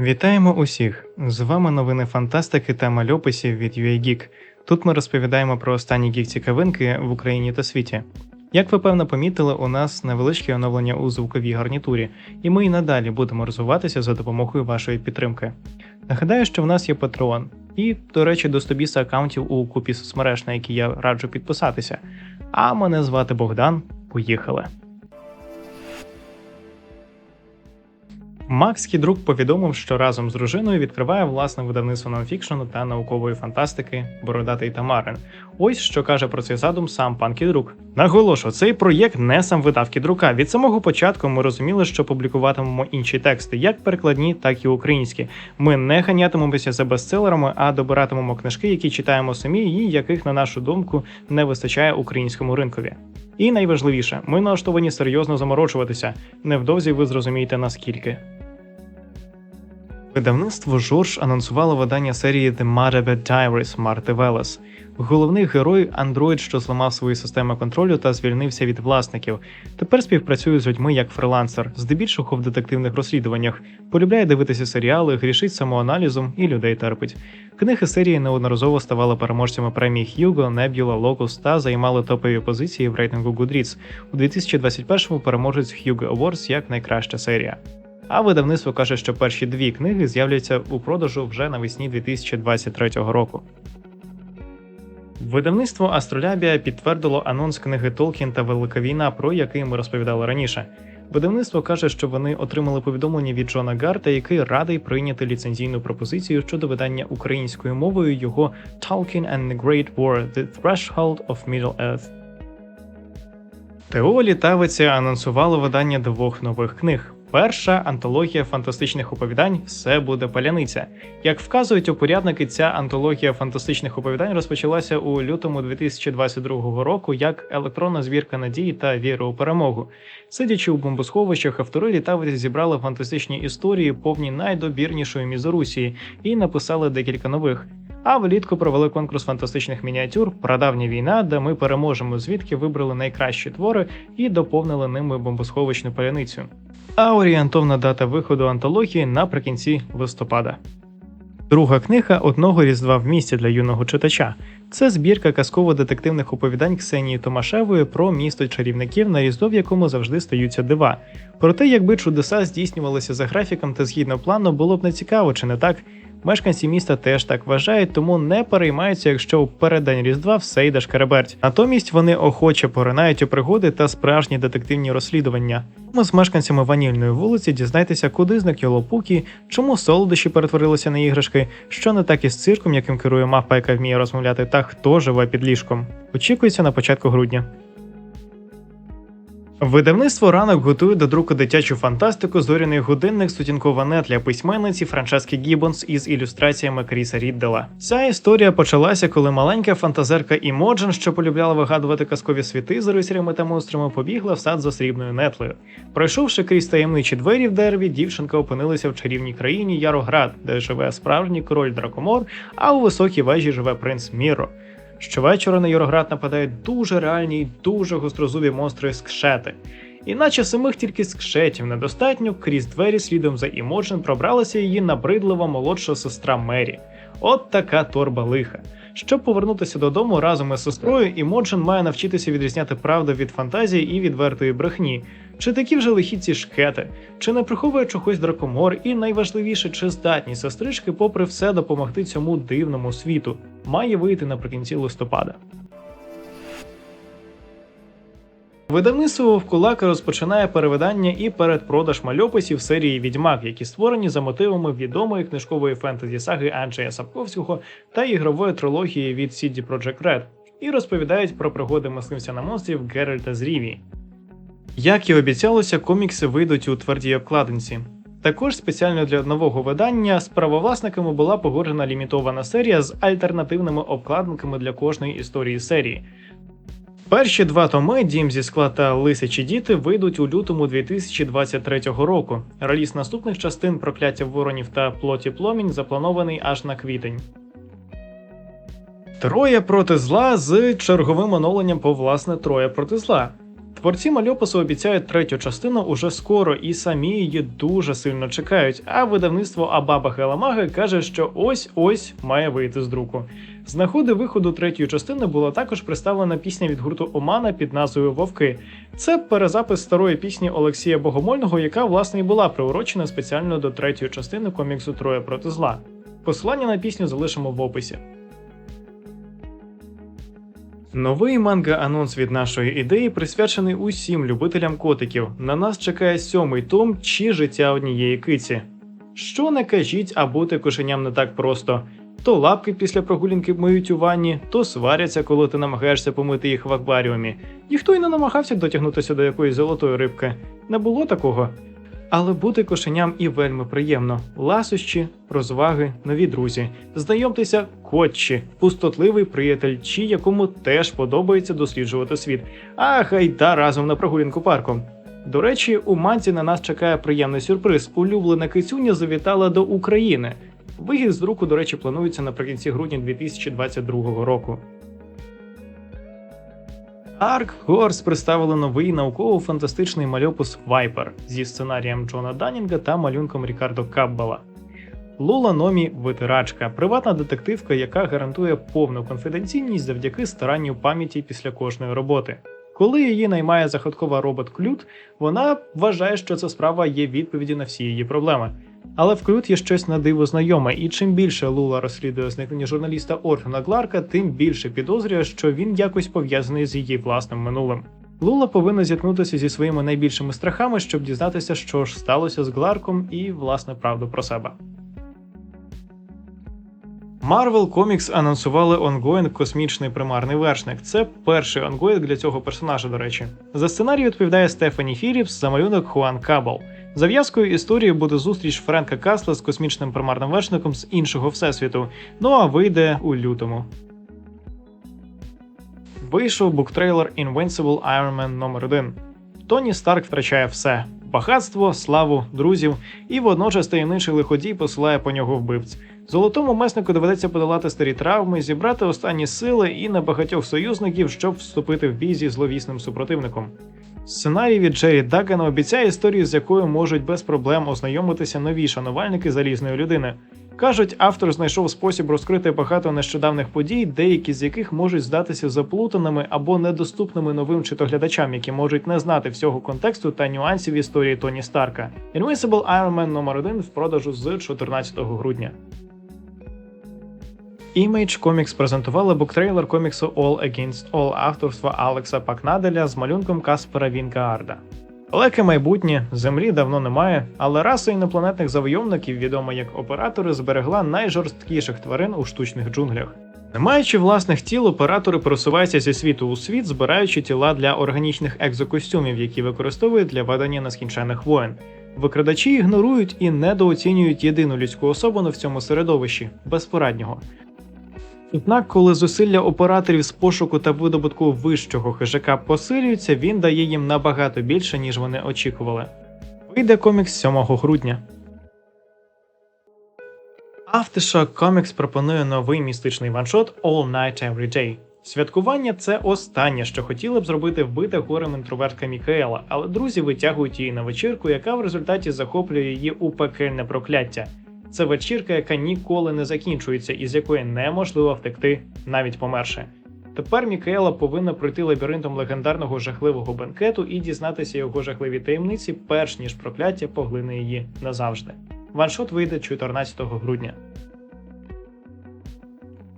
Вітаємо усіх! З вами новини фантастики та мальописів від UAGeek. Тут ми розповідаємо про останні гік-цікавинки в Україні та світі. Як ви певно помітили, у нас невеличке оновлення у звуковій гарнітурі, і ми і надалі будемо розвиватися за допомогою вашої підтримки. Нагадаю, що в нас є Patreon, і, до речі, до 100 біса аккаунтів у купі соцмереж, на які я раджу підписатися. А мене звати Богдан. Поїхали! Макс Хідрук повідомив, що разом з дружиною відкриває власне видавництво нонфікшену та наукової фантастики Бородатий Тамарин. Ось що каже про цей задум сам пан Кідрук. Наголошу, цей проєкт не сам видав Кідрука. Від самого початку ми розуміли, що публікуватимемо інші тексти, як перекладні, так і українські. Ми не ганятимемося за бестселерами, а добиратимемо книжки, які читаємо самі, і яких, на нашу думку, не вистачає українському ринкові. І найважливіше, ми налаштовані серйозно заморочуватися. Невдовзі ви зрозумієте наскільки. Видавництво Жорж анонсувало видання серії The Marabed Diaries Марти Велес. Головний герой андроїд, що зламав свої системи контролю та звільнився від власників. Тепер співпрацює з людьми як фрилансер, здебільшого в детективних розслідуваннях, полюбляє дивитися серіали, грішить самоаналізом і людей терпить. Книги серії неодноразово ставали переможцями премій Hugo, Nebula, Locus та займали топові позиції в рейтингу Goodreads. У 2021-му переможець Hugo Awards як найкраща серія. А видавництво каже, що перші дві книги з'являться у продажу вже навесні 2023 року. Видавництво Астролябія підтвердило анонс книги Толкін та Велика війна, про який ми розповідали раніше. Видавництво каже, що вони отримали повідомлення від Джона Гарта, який радий прийняти ліцензійну пропозицію щодо видання українською мовою його Tolkien and the Great War – The Threshold of Middle-earth. ТО Літавиця анонсувало видання двох нових книг. Перша антологія фантастичних оповідань Все буде паляниця. Як вказують упорядники, ця антологія фантастичних оповідань розпочалася у лютому 2022 року як електронна звірка надії та віри у перемогу. Сидячи у бомбосховищах, автори літавиці зібрали фантастичні історії, повні найдобірнішої мізорусії, і написали декілька нових. А влітку провели конкурс фантастичних мініатюр Прадавня війна, де ми переможемо, звідки вибрали найкращі твори і доповнили ними бомбосховищну паляницю. А орієнтовна дата виходу антології наприкінці листопада. Друга книга одного різдва в місті для юного читача. Це збірка казково-детективних оповідань Ксенії Томашевої про місто чарівників, на різдво, в якому завжди стаються дива. Проте, якби чудеса здійснювалися за графіком та згідно плану, було б не цікаво, чи не так. Мешканці міста теж так вважають, тому не переймаються, якщо у переддень Різдва все йде шкереберть. Натомість вони охоче поринають у пригоди та справжні детективні розслідування. Ми з мешканцями ванільної вулиці дізнайтеся, куди зник Йолопукі, чому солодощі перетворилися на іграшки, що не так із цирком, яким керує мавпа, яка вміє розмовляти, та хто живе під ліжком. Очікується на початку грудня. Видавництво ранок готує до друку дитячу фантастику зоряний годинник сутінкова нет для письменниці Франчески Гіббонс із ілюстраціями Кріса Ріддела. Ця історія почалася, коли маленька фантазерка Імоджен, що полюбляла вигадувати казкові світи з рицарями та монстрами, побігла в сад за срібною нетлею. Пройшовши крізь таємничі двері в дереві, дівчинка опинилася в чарівній країні Яроград, де живе справжній король Дракомор, а у високій вежі живе принц Міро. Щовечора на Єроград нападають дуже реальні й дуже гострозубі монстри скшети. Іначе самих тільки скшетів недостатньо, крізь двері слідом за Імоджен пробралася її набридлива молодша сестра Мері. От така торба лиха. Щоб повернутися додому разом із сестрою, Імоджен має навчитися відрізняти правду від фантазії і відвертої брехні. Чи такі вже лихі ці шкети, чи не приховує чогось дракомор, і найважливіше, чи здатні сестрички, попри все, допомогти цьому дивному світу, має вийти наприкінці листопада. Видавництво Вовкулака розпочинає перевидання і передпродаж мальописів серії Відьмак, які створені за мотивами відомої книжкової фентезі саги Анджея Сапковського та ігрової трилогії від CD Projekt Red, і розповідають про пригоди мисливця на монстрів Геральта з Ріві. Як і обіцялося, комікси вийдуть у твердій обкладинці. Також спеціально для нового видання з правовласниками була погоджена лімітована серія з альтернативними обкладинками для кожної історії серії. Перші два томи Дім зі скла та Лисячі діти вийдуть у лютому 2023 року. Реліз наступних частин Прокляття воронів та Плоті Пломінь запланований аж на квітень. Троє проти зла з черговим оновленням по власне Троє проти зла. Творці мальопису обіцяють третю частину уже скоро і самі її дуже сильно чекають. А видавництво Абаба Хеламаги каже, що ось ось має вийти з друку. З нагоди виходу третьої частини була також представлена пісня від гурту Омана під назвою Вовки. Це перезапис старої пісні Олексія Богомольного, яка власне і була приурочена спеціально до третьої частини коміксу Троє проти зла. Посилання на пісню залишимо в описі. Новий манга-анонс від нашої ідеї присвячений усім любителям котиків. На нас чекає сьомий том чи життя однієї киці. Що не кажіть, а бути кошеням не так просто. То лапки після прогулянки миють у ванні, то сваряться, коли ти намагаєшся помити їх в акваріумі. Ніхто й не намагався дотягнутися до якоїсь золотої рибки. Не було такого. Але бути кошеням і вельми приємно. Ласощі, розваги, нові друзі. Знайомтеся, котчі, пустотливий приятель, чи якому теж подобається досліджувати світ. А гайда разом на прогулянку парком. До речі, у манці на нас чекає приємний сюрприз. Улюблена кицюня завітала до України. Вихід з друку, до речі, планується наприкінці грудня 2022 року. Ark Horse представили новий науково-фантастичний мальопус Viper зі сценарієм Джона Данінга та малюнком Рікардо Каббела. Лола Номі витирачка, приватна детективка, яка гарантує повну конфіденційність завдяки старанню пам'яті після кожної роботи. Коли її наймає заходкова робот Клют, вона вважає, що ця справа є відповіді на всі її проблеми. Але в Клют є щось на диво знайоме, і чим більше Лула розслідує зникнення журналіста Ортона Кларка, тим більше підозрює, що він якось пов'язаний з її власним минулим. Лула повинна зіткнутися зі своїми найбільшими страхами, щоб дізнатися, що ж сталося з Гларком, і власне правду про себе. Marvel Comics анонсували онгоїнг Космічний примарний вершник. Це перший онгоїнг для цього персонажа, до речі. За сценарій відповідає Стефані Фіріпс, за малюнок Хуан Кабл. Зав'язкою історії буде зустріч Френка Касла з космічним примарним вершником з іншого всесвіту. Ну а вийде у лютому. Вийшов буктрейлер Invincible Iron Man номер 1 Тоні Старк втрачає все: багатство, славу, друзів, і водночас таємничий лиходій посилає по нього вбивць. Золотому меснику доведеться подолати старі травми, зібрати останні сили і на багатьох союзників, щоб вступити в бій зі зловісним супротивником. Сценарій від Джері Дагана обіцяє історію, з якою можуть без проблем ознайомитися нові шанувальники залізної людини. Кажуть, автор знайшов спосіб розкрити багато нещодавних подій, деякі з яких можуть здатися заплутаними або недоступними новим читоглядачам, які можуть не знати всього контексту та нюансів історії Тоні Старка. Invincible Iron Man номер 1 в продажу з 14 грудня. Image Comics презентували буктрейлер коміксу All Against All авторства Алекса Пакнаделя з малюнком Каспера Вінкаарда. Далеке майбутнє землі давно немає, але раса інопланетних завойовників, відома як оператори, зберегла найжорсткіших тварин у штучних джунглях. Не маючи власних тіл, оператори пересуваються зі світу у світ, збираючи тіла для органічних екзокостюмів, які використовують для ведення нескінченних воєн. Викрадачі ігнорують і недооцінюють єдину людську особину в цьому середовищі безпораднього. Однак, коли зусилля операторів з пошуку та видобутку вищого хижака посилюються, він дає їм набагато більше, ніж вони очікували. Вийде комікс 7 грудня. Aftershock Comics пропонує новий містичний ваншот All Night Every Day. Святкування це останнє, що хотіли б зробити вбита горем інтровертка Мікаела, але друзі витягують її на вечірку, яка в результаті захоплює її у пекельне прокляття. Це вечірка, яка ніколи не закінчується і з якої неможливо втекти, навіть померше. Тепер Мікаела повинна пройти лабіринтом легендарного жахливого бенкету і дізнатися його жахливі таємниці, перш ніж прокляття поглине її назавжди. Ваншот вийде 14 грудня.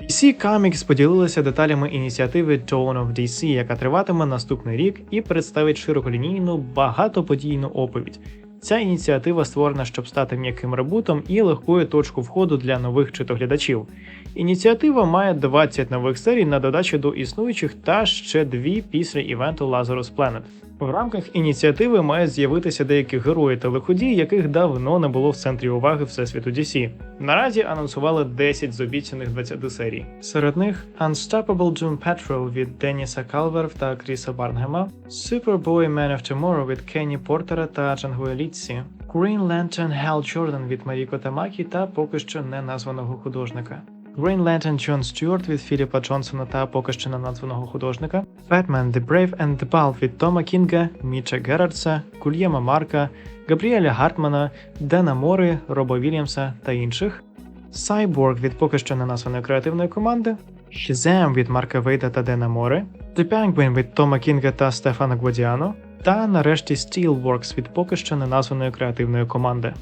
DC Comics поділилися деталями ініціативи Dawn of DC, яка триватиме наступний рік і представить широколінійну багатоподійну оповідь. Ця ініціатива створена, щоб стати м'яким ребутом і легкою точкою входу для нових читоглядачів. Ініціатива має 20 нових серій на додачу до існуючих та ще дві після івенту Lazarus Planet. В рамках ініціативи мають з'явитися деякі герої та лиходії, яких давно не було в центрі уваги Всесвіту DC. Наразі анонсували 10 з обіцяних 20 серій. Серед них Unstoppable Doom Patrol від Деніса Калверв та Кріса Барнгема, Superboy Man of Tomorrow від Кенні Портера та Джангуя Літсі, Green Lantern Hal Jordan від Маріко Тамакі та поки що не названого художника. Green Lantern Джон Стюарт від Філіпа Джонсона та поки що не названого художника, Batman The Brave and the Bold від Тома Кінга, Міча Герардса, Кульєма Марка, Габріеля Гартмана, Дена Мори, Роба Вільямса та інших, Cyborg від поки що не названої креативної команди, Shazam від Марка Вейда та Дена Мори, The Penguin від Тома Кінга та Стефана Гвадіано, та нарешті Steelworks від поки що не названої креативної команди.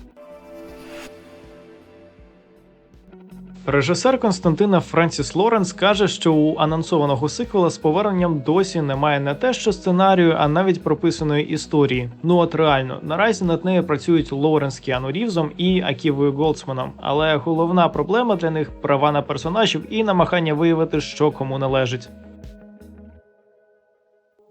Режисер Константина Френсіс Лоренс каже, що у анонсованого сиквела з поверненням досі немає не те, що сценарію, а навіть прописаної історії. Ну от реально, наразі над нею працюють Лоренс Кіану Рівзом і Аківою Голдсманом. Але головна проблема для них права на персонажів і намагання виявити, що кому належить.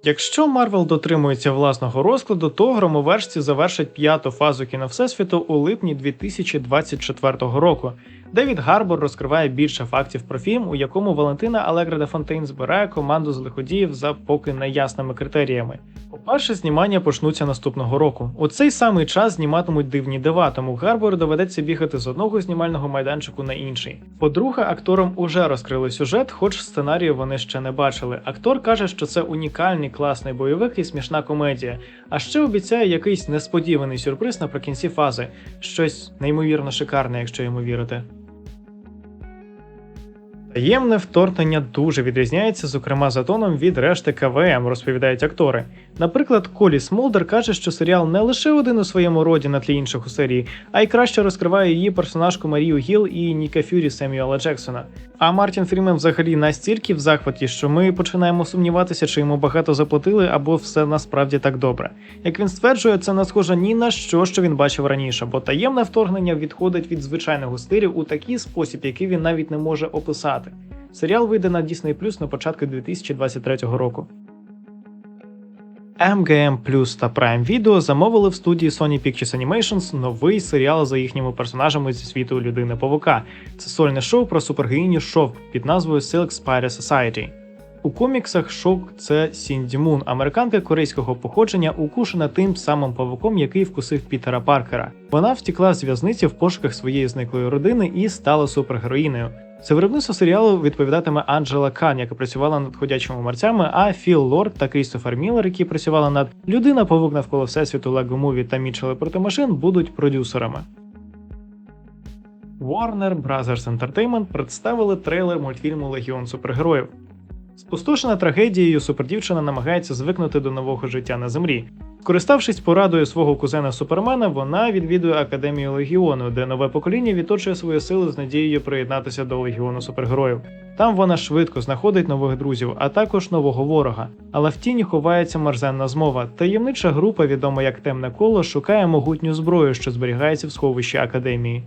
Якщо Марвел дотримується власного розкладу, то громовершці завершать п'яту фазу кіно Всесвіту у липні 2024 року. Девід Гарбор розкриває більше фактів про фільм, у якому Валентина Алегра де Фонтейн збирає команду з лиходіїв за поки неясними критеріями. По-перше, знімання почнуться наступного року. У цей самий час зніматимуть дивні дива, тому Гарбору доведеться бігати з одного знімального майданчику на інший. По-друге, акторам уже розкрили сюжет, хоч сценарію вони ще не бачили. Актор каже, що це унікальний класний бойовик і смішна комедія. А ще обіцяє якийсь несподіваний сюрприз наприкінці фази, щось неймовірно шикарне, якщо йому вірити. Таємне вторгнення дуже відрізняється, зокрема за тоном від решти КВМ, розповідають актори. Наприклад, Колі Смолдер каже, що серіал не лише один у своєму роді на тлі інших у серії, а й краще розкриває її персонажку Марію Гіл і Ніка Фюрі Семюела Джексона. А Мартін Фрімен взагалі настільки в захваті, що ми починаємо сумніватися, чи йому багато заплатили, або все насправді так добре. Як він стверджує, це не схоже ні на що, що він бачив раніше, бо таємне вторгнення відходить від звичайного стилю у такий спосіб, який він навіть не може описати. Серіал вийде на Disney Plus на початку 2023 року. MGM Plus та Prime Video замовили в студії Sony Pictures Animations новий серіал за їхніми персонажами зі світу людини Павука. Це сольне шоу про супергеїню Шовк під назвою Silk Spider Society. У коміксах Шовк це Сінді Мун, американка корейського походження, укушена тим самим павуком, який вкусив Пітера Паркера. Вона втікла з в'язниці в пошуках своєї зниклої родини і стала супергероїнею. За виробництво серіалу відповідатиме Анджела Кан, яка працювала над ходячими мерцями, а Філ Лорд та Крістофер Міллер, які працювали над Людина Павук навколо всесвіту Лего Муві та Мічели проти машин, будуть продюсерами. Warner Brothers Entertainment представили трейлер мультфільму Легіон супергероїв. Спустошена трагедією, супердівчина намагається звикнути до нового життя на землі. Скориставшись порадою свого кузена Супермена, вона відвідує академію Легіону, де нове покоління відточує свої сили з надією приєднатися до Легіону супергероїв. Там вона швидко знаходить нових друзів, а також нового ворога. Але в тіні ховається мерзенна змова. Таємнича група, відома як темне коло, шукає могутню зброю, що зберігається в сховищі академії.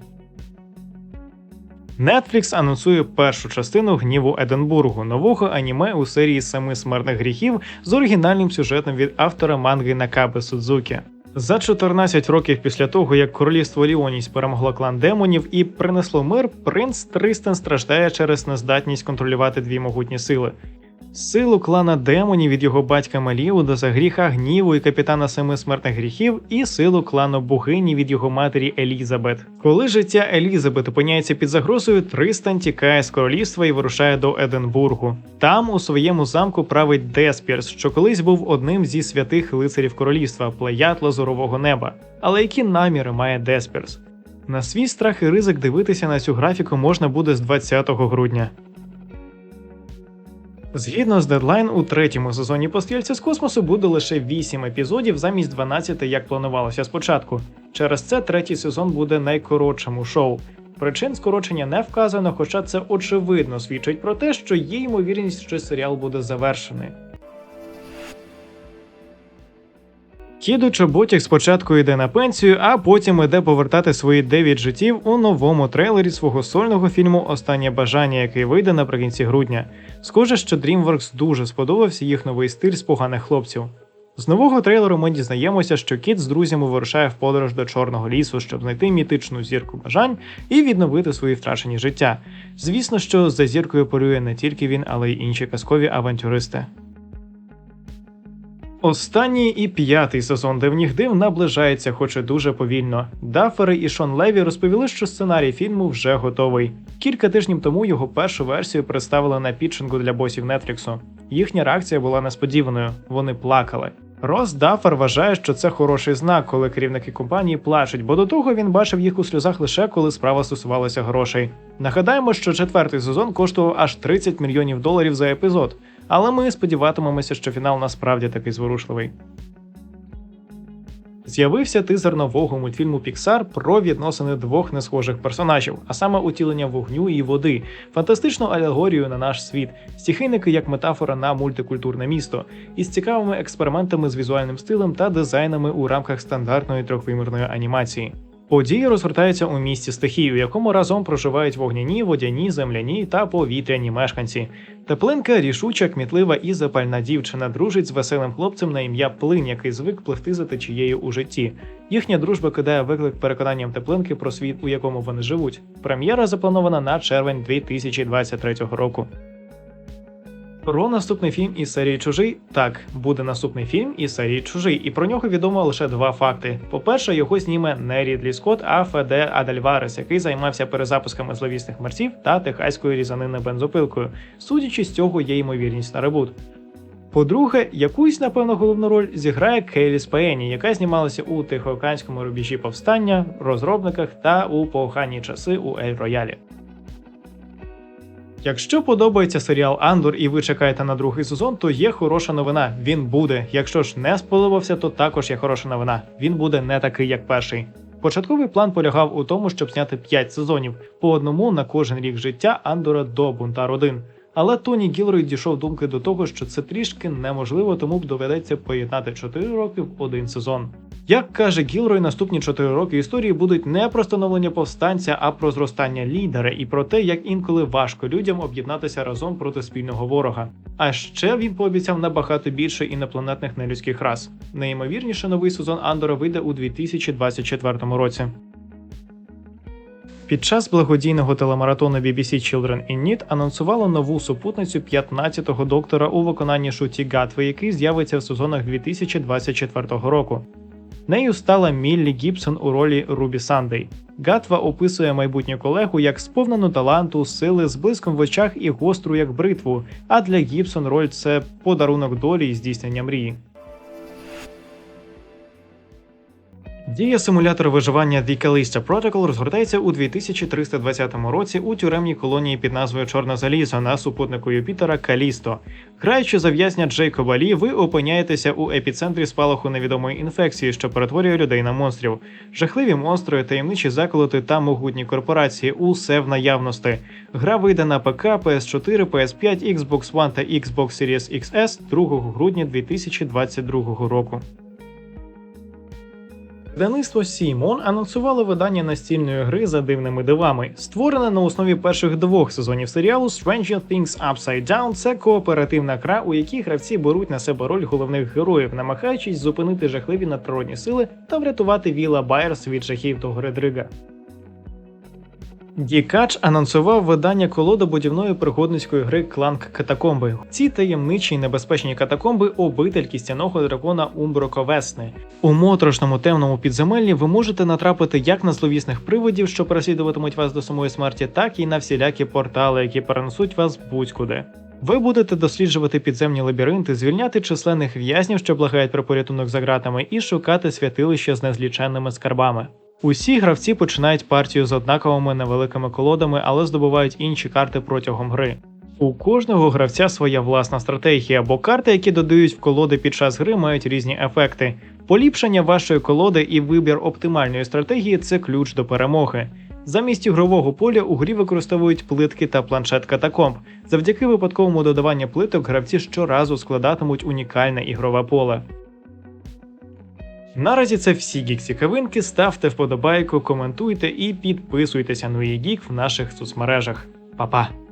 Netflix анонсує першу частину гніву Единбургу, нового аніме у серії семи смертних гріхів з оригінальним сюжетом від автора манги Накаби Судзукі. За 14 років після того, як королівство Ліоніс перемогло клан демонів і принесло мир, принц Тристен страждає через нездатність контролювати дві могутні сили. Силу клана демонів від його батька Маліуда за гріха гніву і капітана семи смертних гріхів, і силу клану богині від його матері Елізабет. Коли життя Елізабет опиняється під загрозою, Тристан тікає з королівства і вирушає до Единбургу. Там у своєму замку править Деспірс, що колись був одним зі святих лицарів королівства, плеяд лазурового неба. Але які наміри має Деспірс? На свій страх і ризик дивитися на цю графіку можна буде з 20 грудня. Згідно з дедлайн, у третьому сезоні «Пострільця з космосу буде лише 8 епізодів замість 12, як планувалося спочатку. Через це третій сезон буде найкоротшим у шоу. Причин скорочення не вказано, хоча це очевидно свідчить про те, що є ймовірність, що серіал буде завершений. Кіду Чоботяк спочатку йде на пенсію, а потім іде повертати свої 9 життів у новому трейлері свого сольного фільму Останнє бажання, який вийде наприкінці грудня. Схоже, що DreamWorks дуже сподобався їх новий стиль з поганих хлопців. З нового трейлеру ми дізнаємося, що кіт з друзями вирушає в подорож до Чорного лісу, щоб знайти мітичну зірку бажань і відновити свої втрачені життя. Звісно, що за зіркою полює не тільки він, але й інші казкові авантюристи. Останній і п'ятий сезон дивніх див наближається, хоч і дуже повільно. Даффери і Шон Леві розповіли, що сценарій фільму вже готовий. Кілька тижнів тому його першу версію представили на пітчингу для босів Нетфліксу. Їхня реакція була несподіваною. Вони плакали. Рос Даффер вважає, що це хороший знак, коли керівники компанії плачуть, бо до того він бачив їх у сльозах лише коли справа стосувалася грошей. Нагадаємо, що четвертий сезон коштував аж 30 мільйонів доларів за епізод. Але ми сподіватимемося, що фінал насправді такий зворушливий. З'явився тизер нового мультфільму Pixar про відносини двох несхожих персонажів, а саме утілення вогню і води, фантастичну алегорію на наш світ, стихійники як метафора на мультикультурне місто, із цікавими експериментами з візуальним стилем та дизайнами у рамках стандартної трьохвимірної анімації. Події розгортаються у місті стихії, у якому разом проживають вогняні, водяні, земляні та повітряні мешканці. Теплинка рішуча, кмітлива і запальна дівчина дружить з веселим хлопцем на ім'я Плин, який звик пливти за течією у житті. Їхня дружба кидає виклик переконанням теплинки про світ, у якому вони живуть. Прем'єра запланована на червень 2023 року. Про наступний фільм із серії Чужий так буде наступний фільм із серії Чужий, і про нього відомо лише два факти. По-перше, його зніме не Рідлі Скотт, а Феде Адальварес, який займався перезапусками зловісних мерців та техаської різанини бензопилкою. Судячи з цього, є ймовірність на ребут. По-друге, якусь, напевно, головну роль зіграє Кейлі Спаєні, яка знімалася у Тихоокеанському рубежі повстання, розробниках та у погані часи у Ель Роялі. Якщо подобається серіал Андор і ви чекаєте на другий сезон, то є хороша новина. Він буде. Якщо ж не сподобався, то також є хороша новина. Він буде не такий, як перший. Початковий план полягав у тому, щоб зняти 5 сезонів по одному на кожен рік життя Андора до Бунтар 1. Але Тоні Гілрой дійшов думки до того, що це трішки неможливо, тому доведеться поєднати 4 роки в один сезон. Як каже Гілрой, наступні 4 роки історії будуть не про становлення повстанця, а про зростання лідера і про те, як інколи важко людям об'єднатися разом проти спільного ворога. А ще він пообіцяв набагато більше інопланетних нелюдських рас. Найімовірніше новий сезон Андора вийде у 2024 році. Під час благодійного телемаратону BBC Children in Need анонсувало нову супутницю 15-го доктора у виконанні Шуті Гатви, який з'явиться в сезонах 2024 року. Нею стала Міллі Гібсон у ролі Рубі Сандей. Гатва описує майбутню колегу як сповнену таланту, сили з блиском в очах і гостру як бритву. А для Гібсон роль це подарунок долі і здійснення мрії. Дія симулятора виживання The Callisto Protocol розгортається у 2320 році у тюремній колонії під назвою Чорне Залізо на супутнику Юпітера Калісто. Граючи за в'язня Джейкоба Лі, ви опиняєтеся у епіцентрі спалаху невідомої інфекції, що перетворює людей на монстрів. Жахливі монстри, таємничі заколоти та могутні корпорації усе в наявності. Гра вийде на ПК, PS4, PS5, Xbox One та Xbox Series XS 2 грудня 2022 року. Видавництво Сімон анонсувало видання настільної гри за дивними дивами, створене на основі перших двох сезонів серіалу Stranger Things Upside Down. Це кооперативна гра, у якій гравці беруть на себе роль головних героїв, намагаючись зупинити жахливі надприродні сили та врятувати Віла Байерс від жахів того Редрига. Дікач анонсував видання колодобудівної пригодницької гри Кланк Катакомби. Ці таємничі й небезпечні катакомби обитель кістяного дракона Умброковесни. У моторошному темному підземеллі ви можете натрапити як на зловісних приводів, що переслідуватимуть вас до самої смерті, так і на всілякі портали, які перенесуть вас будь-куди. Ви будете досліджувати підземні лабіринти, звільняти численних в'язнів, що благають про порятунок за ґратами, і шукати святилища з незліченними скарбами. Усі гравці починають партію з однаковими невеликими колодами, але здобувають інші карти протягом гри. У кожного гравця своя власна стратегія, бо карти, які додають в колоди під час гри, мають різні ефекти. Поліпшення вашої колоди і вибір оптимальної стратегії це ключ до перемоги. Замість ігрового поля у грі використовують плитки та планшет катакомб. Завдяки випадковому додаваннню плиток гравці щоразу складатимуть унікальне ігрове поле. Наразі це всі гік-цікавинки. Ставте вподобайку, коментуйте і підписуйтеся на Geek в наших соцмережах. Па-па!